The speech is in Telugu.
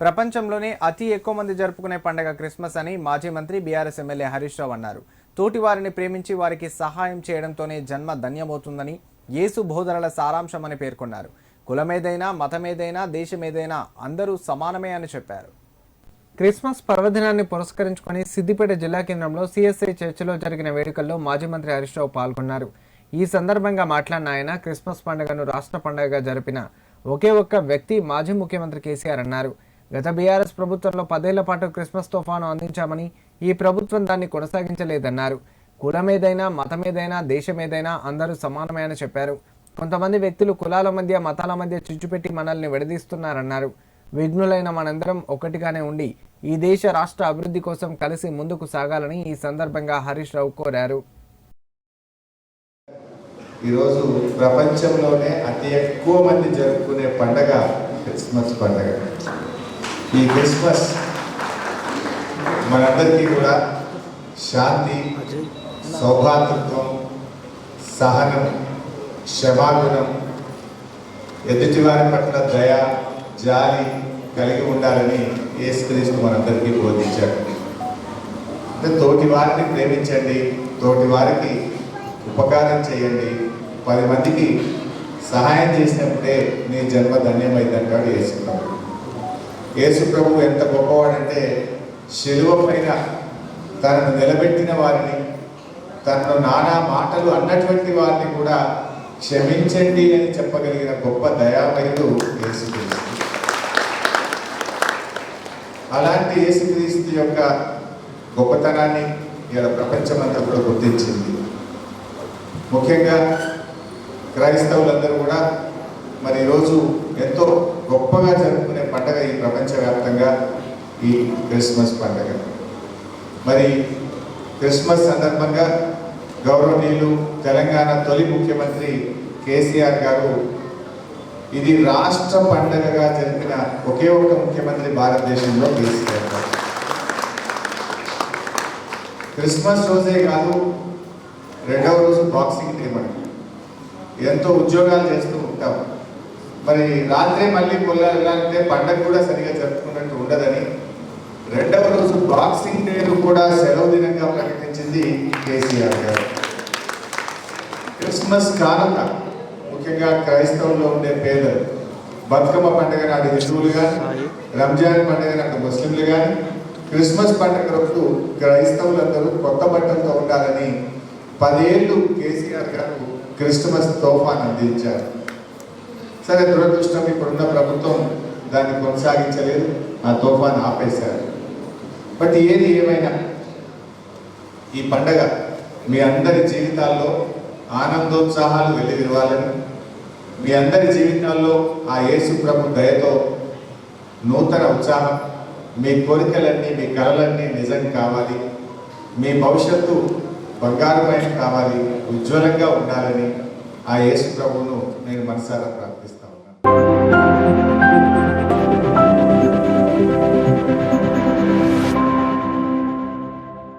ప్రపంచంలోనే అతి ఎక్కువ మంది జరుపుకునే పండగ క్రిస్మస్ అని మాజీ మంత్రి బీఆర్ఎస్ ఎమ్మెల్యే హరీష్ రావు అన్నారు. తోటి వారిని ప్రేమించి వారికి సహాయం చేయడంతోనే జన్మ ధన్యమవుతుందని యేసు బోధనల సారాంశమని పేర్కొన్నారు. కులమేదైనా మతమేదైనా దేశమేదైనా అందరూ సమానమే అని చెప్పారు. క్రిస్మస్ పర్వదినాన్ని పురస్కరించుకొని సిద్దిపేట జిల్లా కేంద్రంలో సిఎస్ఐ చర్చిలో జరిగిన వేడుకల్లో మాజీ మంత్రి హరీష్ రావు పాల్గొన్నారు. ఈ సందర్భంగా మాట్లాడిన ఆయన క్రిస్మస్ పండుగను రాష్ట్ర పండుగగా జరిపిన ఒకే ఒక్క వ్యక్తి మాజీ ముఖ్యమంత్రి కేసీఆర్ అన్నారు. గత బీఆర్ఎస్ ప్రభుత్వంలో పదేళ్ళ పాటు క్రిస్మస్ తుఫాను అందించామని ఈ ప్రభుత్వం దాన్ని కొనసాగించలేదన్నారు. కులమేదైనా మతమేదైనా దేశమేదైనా అందరూ సమానమే అని చెప్పారు. కొంతమంది వ్యక్తులు కులాల మధ్య మతాల మధ్య చిచ్చుపెట్టి మనల్ని విడదీస్తున్నారన్నారు. విఘ్నులైన మనందరం ఒకటిగానే ఉండి ఈ దేశ రాష్ట్ర అభివృద్ధి కోసం కలిసి ముందుకు సాగాలని ఈ సందర్భంగా హరీష్ రావు కోరారు. ఈరోజు ప్రపంచంలోనే అతి ఎక్కువ మంది జరుపుకునే పండగ క్రిస్మస్ పండగ. ఈ క్రిస్మస్ మనందరికీ కూడా శాంతి సౌభాతృత్వం సహనం క్షమాగుణం ఎదుటివారి పట్ల దయ జాలి కలిగి ఉండాలని యేసుక్రీస్తు మనందరికీ బోధించాడు. అంటే తోటి వారిని ప్రేమించండి తోటి వారికి ఉపకారం చేయండి పది మందికి సహాయం చేసినప్పుడే నీ జన్మ ధన్యమైందంటాడు యేసు యేసు ప్రభు ఎంత గొప్పవాడంటే శిలువ పైన తనను నిలబెట్టిన వారిని తనను నానా మాటలు అన్నటువంటి వారిని కూడా క్షమించండి అని చెప్పగలిగిన గొప్ప దయామయుడు యేసుక్రీస్తు. అలాంటి యేసుక్రీస్తు యొక్క గొప్పతనాన్ని ఇలా ప్రపంచమంతా కూడా గుర్తించింది. ముఖ్యంగా క్రైస్తవులందరూ కూడా మరి ఈరోజు ఎంతో గొప్పగా జరుపుకునే పండగ ఈ ప్రపంచవ్యాప్తంగా ఈ క్రిస్మస్ పండగ. మరి క్రిస్మస్ సందర్భంగా గౌరవనీయులు తెలంగాణ తొలి ముఖ్యమంత్రి కేసీఆర్ గారు ఇది రాష్ట్ర పండగగా జరిపిన ఒకే ఒక ముఖ్యమంత్రి భారతదేశంలో కేసీఆర్ గారు. క్రిస్మస్ రోజే కాదు రెండవ రోజు బాక్సింగ్ డే మనకి. ఎంతో ఉద్యోగాలు చేస్తూ ఉంటాం. మరి రాత్రే మళ్ళీ పొల్లాలు వెళ్ళాలంటే పండగ కూడా సరిగా జరుపుకున్నట్టు ఉండదని. రెండవ రోజు బాక్సింగ్ డేను కూడా సెలవు దినంగా ప్రకటించింది కేసీఆర్ గారు. క్రిస్మస్ కానుక ముఖ్యంగా క్రైస్తవుల్లో ఉండే పేదలు బతుకమ్మ పండుగ నాడు హిందువులు కానీ రంజాన్ పండుగ నాటి ముస్లింలు కానీ క్రిస్మస్ పండుగ రోజు క్రైస్తవులందరూ కొత్త బట్టలతో ఉండాలని పదేళ్ళు కేసీఆర్ గారు క్రిస్మస్ తోఫాన్ అందించారు. సరే దురదృష్టం ఇప్పుడున్న ప్రభుత్వం దాన్ని కొనసాగించలేదు. ఆ తోఫాను ఆపేశారు. బట్ ఏది ఏమైనా ఈ పండగ మీ అందరి జీవితాల్లో ఆనందోత్సాహాలు వెల్లివిరవాలని మీ అందరి జీవితాల్లో ఆ యేసు ప్రభు దయతో నూతన ఉత్సాహం మీ కోరికలన్నీ మీ కళలన్నీ నిజం కావాలి. మీ భవిష్యత్తు బంగారుమైన కావాలి ఉజ్వలంగా ఉండాలని ఆ యేసు ప్రభువును నేను మనసారా ప్రార్థిస్తున్నాను.